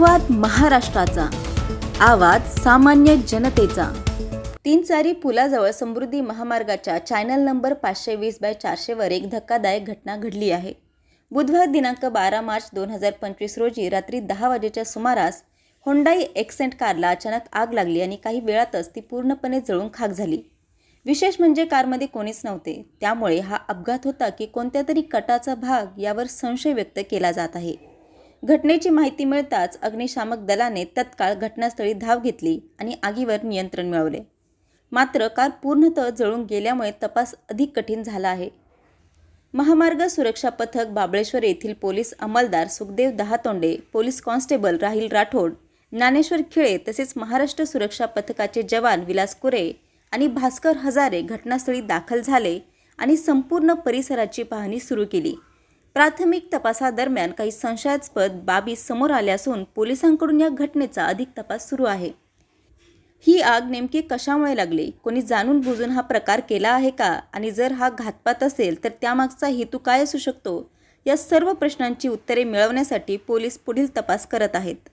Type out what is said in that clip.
महाराष्ट्राचा. आवाज सामान्य जनतेचा. तीन चारी पुलाजवळ समृद्धी महामार्गाच्या चॅनल नंबर पाचशे वीस बाय चारशेवर एक धक्कादायक घटना घडली आहे. बुधवार दिनांक बारा मार्च दोन हजार पंचवीस रोजी रात्री दहा वाजेच्या सुमारास होंडाई एक्सेंट कारला अचानक आग लागली आणि काही वेळातच ती पूर्णपणे जळून खाक झाली. विशेष म्हणजे कारमध्ये कोणीच नव्हते. त्यामुळे हा अपघात होता की कोणत्या तरी कटाचा भाग यावर संशय व्यक्त केला जात आहे. घटनेची माहिती मिळताच अग्निशामक दलाने तत्काळ घटनास्थळी धाव घेतली आणि आगीवर नियंत्रण मिळवले. मात्र कार पूर्णतः जळून गेल्यामुळे तपास अधिक कठीण झाला आहे. महामार्ग सुरक्षा पथक बाबळेश्वर येथील पोलीस अंमलदार सुखदेव दहातोंडे पोलीस कॉन्स्टेबल राहील राठोड ज्ञानेश्वर खिळे तसेच महाराष्ट्र सुरक्षा पथकाचे जवान विलास कुरे आणि भास्कर हजारे घटनास्थळी दाखल झाले आणि संपूर्ण परिसराची पाहणी सुरू केली. प्राथमिक तपासादरम्यान काही संशयास्पद बाबी समोर आल्या असून पोलिसांकडून या घटनेचा अधिक तपास सुरू आहे. ही आग नेमकी कशामुळे लागली? कोणी जाणून बुजून हा प्रकार केला आहे का? आणि जर हा घातपात असेल तर त्यामागचा हेतू काय असू शकतो? या सर्व प्रश्नांची उत्तरे मिळवण्यासाठी पोलीस पुढील तपास करत आहेत.